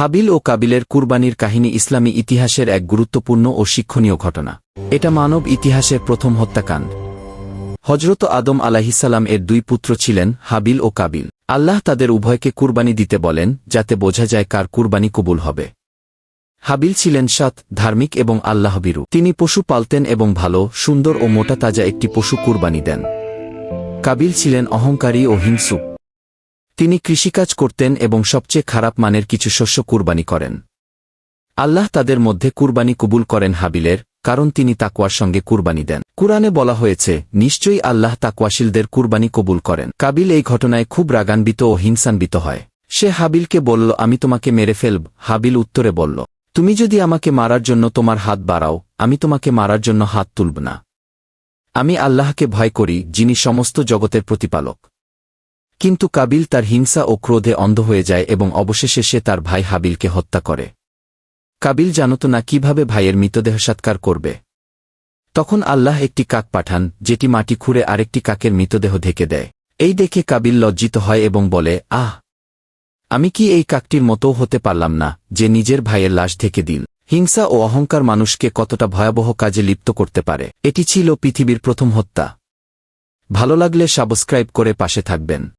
হাবিল ও কাবিলের কুরবানির কাহিনী ইসলামী ইতিহাসের এক গুরুত্বপূর্ণ ও শিক্ষণীয় ঘটনা। এটা মানব ইতিহাসের প্রথম হত্যাকাণ্ড। হজরত আদম আলাহিসাল্লাম এর দুই পুত্র ছিলেন হাবিল ও কাবিল। আল্লাহ তাদের উভয়কে কুরবানি দিতে বলেন, যাতে বোঝা যায় কার কুরবানি কবুল হবে। হাবিল ছিলেন সৎ, ধার্মিক এবং আল্লাহবিরু। তিনি পশু পালতেন এবং ভালো, সুন্দর ও মোটা তাজা একটি পশু কুরবানি দেন। কাবিল ছিলেন অহংকারী ও হিংসুক। তিনি কৃষিকাজ করতেন এবং সবচেয়ে খারাপ মানের কিছু শস্য কুরবানি করেন। আল্লাহ তাদের মধ্যে কুরবানি কবুল করেন হাবিলের, কারণ তিনি তাকুয়ার সঙ্গে কুরবানি দেন। কুরআনে বলা হয়েছে, নিশ্চয়ই আল্লাহ তাকুয়াশীলদের কুরবানি কবুল করেন। কাবিল এই ঘটনায় খুব রাগান্বিত ও হিংসান্বিত হয়। সে হাবিলকে বলল, আমি তোমাকে মেরে ফেলব। হাবিল উত্তরে বলল, তুমি যদি আমাকে মারার জন্য তোমার হাত বাড়াও, আমি তোমাকে মারার জন্য হাত তুলব না। আমি আল্লাহকে ভয় করি, যিনি সমস্ত জগতের প্রতিপালক। কিন্তু কাবিল তার হিংসা ও ক্রোধে অন্ধ হয়ে যায় এবং অবশেষে সে তার ভাই হাবিলকে হত্যা করে। কাবিল জানত না কীভাবে ভাইয়ের মৃতদেহ সৎকার করবে। তখন আল্লাহ একটি কাক পাঠান, যেটি মাটি খুঁড়ে আরেকটি কাকের মৃতদেহ ঢেকে দেয়। এই দেখে কাবিল লজ্জিত হয় এবং বলে, আহ! আমি কি এই কাকটির মতোও হতে পারলাম না, যে নিজের ভাইয়ের লাশ ঢেকে দিল। হিংসা ও অহংকার মানুষকে কতটা ভয়াবহ কাজে লিপ্ত করতে পারে। এটি ছিল পৃথিবীর প্রথম হত্যা। ভালো লাগলে সাবস্ক্রাইব করে পাশে থাকবেন।